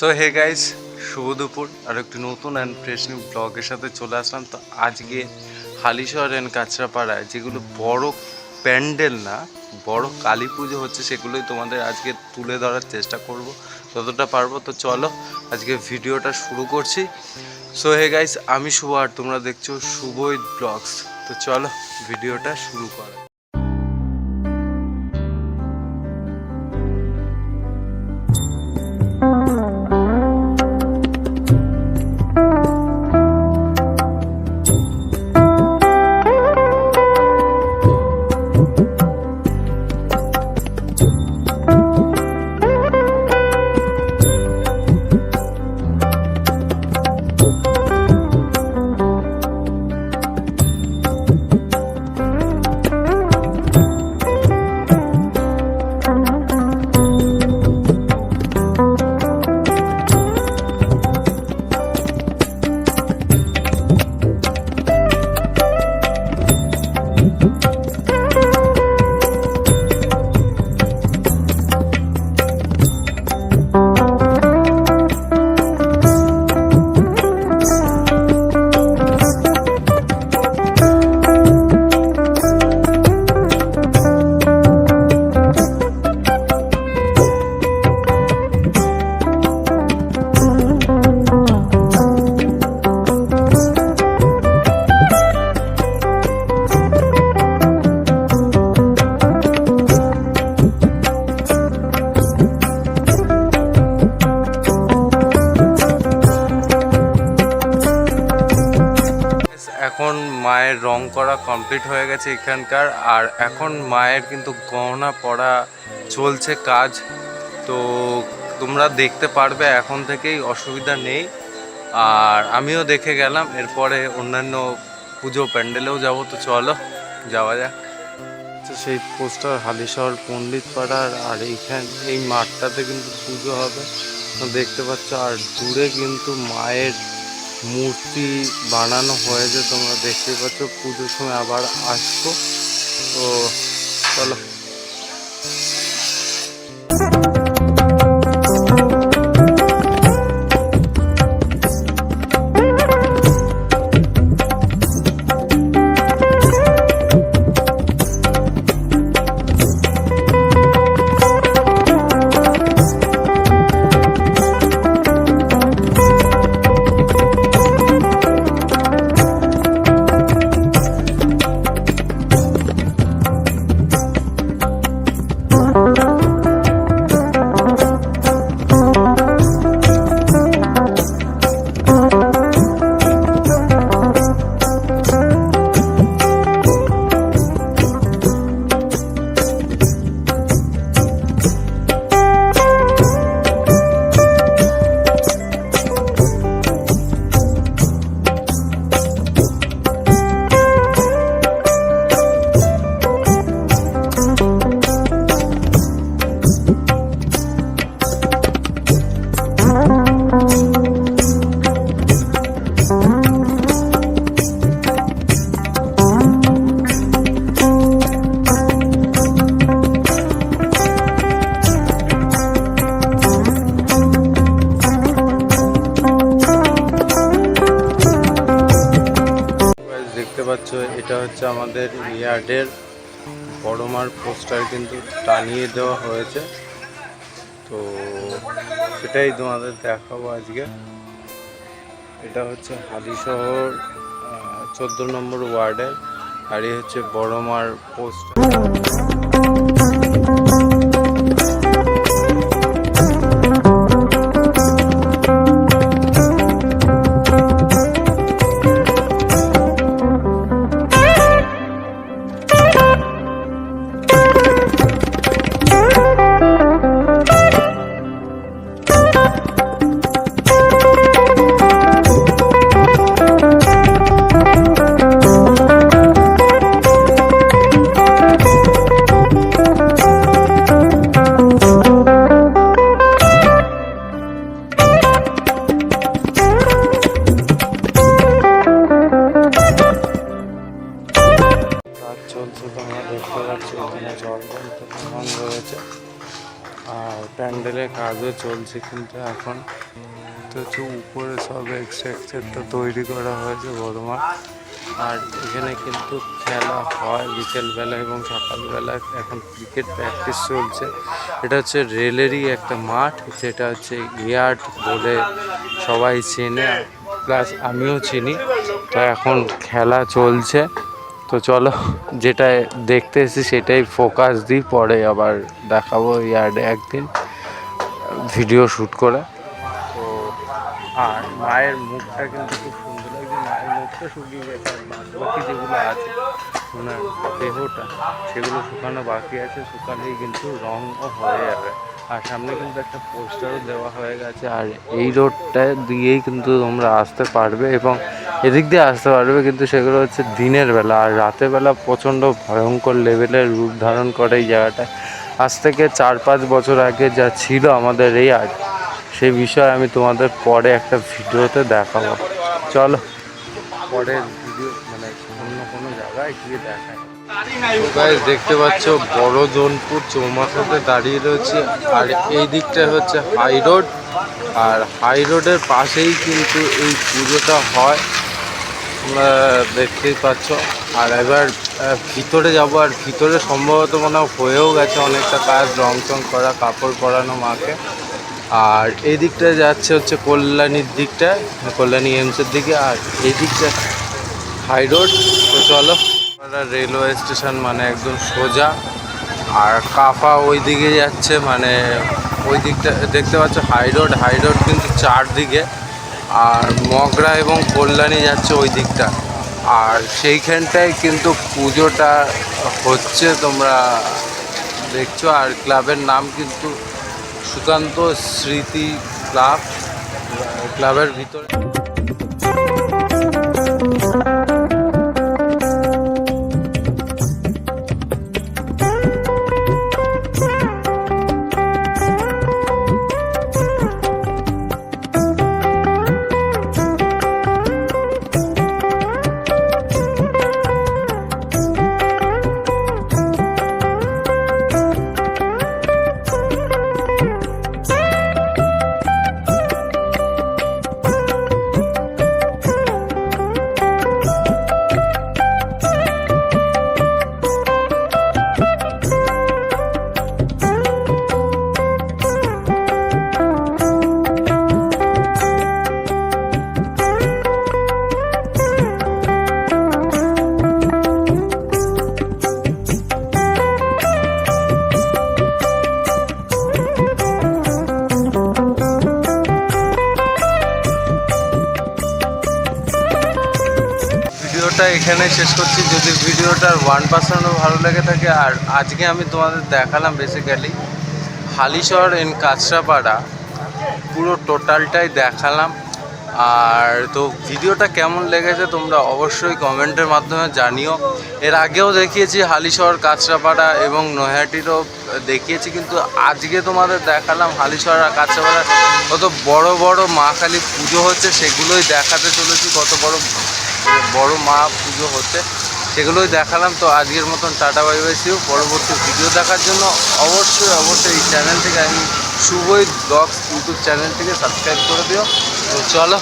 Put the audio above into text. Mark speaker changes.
Speaker 1: So hey guys শুভ দুপুর। আর একটি নতুন অ্যান্ড ফ্রেশ নিউ ব্লগের সাথে চলে আসলাম। তো আজকে হালিশহর অ্যান্ড কাঁচরাপাড়ায় যেগুলো বড় প্যান্ডেল না, বড় কালী পুজো হচ্ছে সেগুলোই তোমাদের আজকে তুলে ধরার চেষ্টা করব। যতটা পারব। তো চলো আজকে ভিডিওটা শুরু করছি। সো হে গাইস আমি শুভ আর তোমরা দেখছ শুভ ব্লগস তো চলো ভিডিওটা শুরু করা এখন করা কমপ্লিট হয়ে গেছে এখানকার, আর এখন মায়ের কিন্তু গহনা পরা চলছে কাজ। তো তোমরা দেখতে পারবে এখন থেকেই অসুবিধা নেই। আর আমিও দেখে গেলাম, এরপরে অন্যান্য পুজো প্যান্ডেলেও যাব, তো চলো, যাওয়া যাক। সেই পোস্টার হালিশহর পণ্ডিত পাড়ার আর এইখান, এই মাঠটাতে কিন্তু পুজো হবে। দেখতে পাচ্ছ, আর দূরে কিন্তু মায়ের মূর্তি বানানো হয়েছে তোমরা দেখতে পাচ্ছ। পুজোর সময় আবার আসব। তো চলো। আমাদের ইয়ার্ডের বড়মার পোস্টার কিন্তু টানিয়ে দেওয়া হয়েছে। তো সেটাই তোমাদের দেখাবো আজকে। এটা হচ্ছে হালিশহর চোদ্দ নম্বর ওয়ার্ডের আর এই হচ্ছে বড়মার পোস্টার। এখানে জল রয়েছে। আর প্যান্ডেলের কাজও চলছে কিন্তু এখন। তো উপরে সব স্ট্রাকচারটা তৈরি করা হয়েছে মাঠ আর এখানে কিন্তু খেলা হয় বিকেলবেলা এবং সকালবেলা। এখন ক্রিকেট প্র্যাকটিস চলছে। এটা হচ্ছে রেলেরই একটা মাঠ, যেটা হচ্ছে ইয়ার্ড বলে সবাই চেনে। প্লাস আমিও চিনি। তো এখন খেলা চলছে। তো চলো যেটা দেখতে এসেছি সেটাই ফোকাস দিই, পরে আবার দেখাবো ইয়ার্ডে একদিন ভিডিও শ্যুট করে। তো, আর মায়ের মুখটা কিন্তু খুব সুন্দর লাগছে, মায়ের মুখটা শুকিয়ে গেছে বাকি যেগুলো আছে ওনার দেহটা, সেগুলো শুকানো বাকি আছে, শুকালেই কিন্তু রঙও হয়ে যাবে। আর সামনে কিন্তু একটা পোস্টারও দেওয়া হয়ে গেছে। আর এই রোডটা দিয়েই কিন্তু তোমরা আসতে পারবে এবং এদিক দিয়ে আসতে পারবে কিন্তু সেগুলো হচ্ছে দিনের বেলা। আর রাতের বেলা প্রচণ্ড ভয়ঙ্কর লেভেলের রূপ ধারণ করে এই জায়গাটায় আজ থেকে চার পাঁচ বছর আগে যা ছিল আমাদের এই আর্ট সেই বিষয়ে আমি তোমাদের পরে একটা ভিডিওতে দেখাবো। চলো। পরের ভিডিও মানে অন্য কোনো জায়গায় গিয়ে দেখাই। গাইজ দেখতে পাচ্ছ, বড় জোনপুর চৌমাথাতে দাঁড়িয়ে রয়েছে। আর এই দিকটা হচ্ছে হাই রোড আর হাই রোডের পাশেই কিন্তু এই পুজোটা হয়। তোমরা দেখতেই পাচ্ছ। আর এবার ভিতরে যাব। আর ভিতরে সম্ভবত মনে হয়েও গেছে অনেকটা কাজ রং চং করা, কাপড় পরানো মাকে। আর এই দিকটা যাচ্ছে হচ্ছে কল্যাণীর দিকটা কল্যাণী এমসের দিকে। আর এই দিকটা হাই রোড তো চলো। রেলওয়ে স্টেশন মানে একদম সোজা, আর কাফা ওই দিকে যাচ্ছে মানে ওই দিকটা দেখতে পাচ্ছ হাই রোড হাই রোড কিন্তু চারদিকে, আর মগরা এবং কল্যাণী যাচ্ছে ওই দিকটা আর সেইখানটায় কিন্তু পুজোটা হচ্ছে তোমরা দেখছ, আর ক্লাবের নাম কিন্তু সুকান্ত স্মৃতি ক্লাব, ক্লাবের ভিতরে। ভিডিওটা এখানে শেষ করছি। যদি ভিডিওটার ওয়ান পার্সেন্টও ভালো লেগে থাকে, আর আজকে আমি তোমাদের দেখালাম বেসিক্যালি হালিশহর ইন কাঁচরাপাড়া। পুরো টোটালটাই দেখালাম। আর তো ভিডিওটা কেমন লেগেছে তোমরা অবশ্যই কমেন্টের মাধ্যমে জানিও। এর আগেও দেখিয়েছি হালিশহর, কাঁচরাপাড়া এবং নৈহাটিরও দেখিয়েছি, কিন্তু আজকে তোমাদের দেখালাম হালিশহর আর কাঁচরাপাড়া। কত বড় বড় মা কালী পুজো হচ্ছে, সেগুলোই দেখাতে চলেছি। কত বড় বড় মা পুজো হচ্ছে, সেগুলোই দেখালাম। তো আজকের মতন tata, bye bye see you পরবর্তী ভিডিও দেখার জন্য অবশ্যই অবশ্যই এই চ্যানেল থেকে আমি শুভই ব্লগস ইউটিউব চ্যানেল থেকে সাবস্ক্রাইব করে দিও। তো চলো।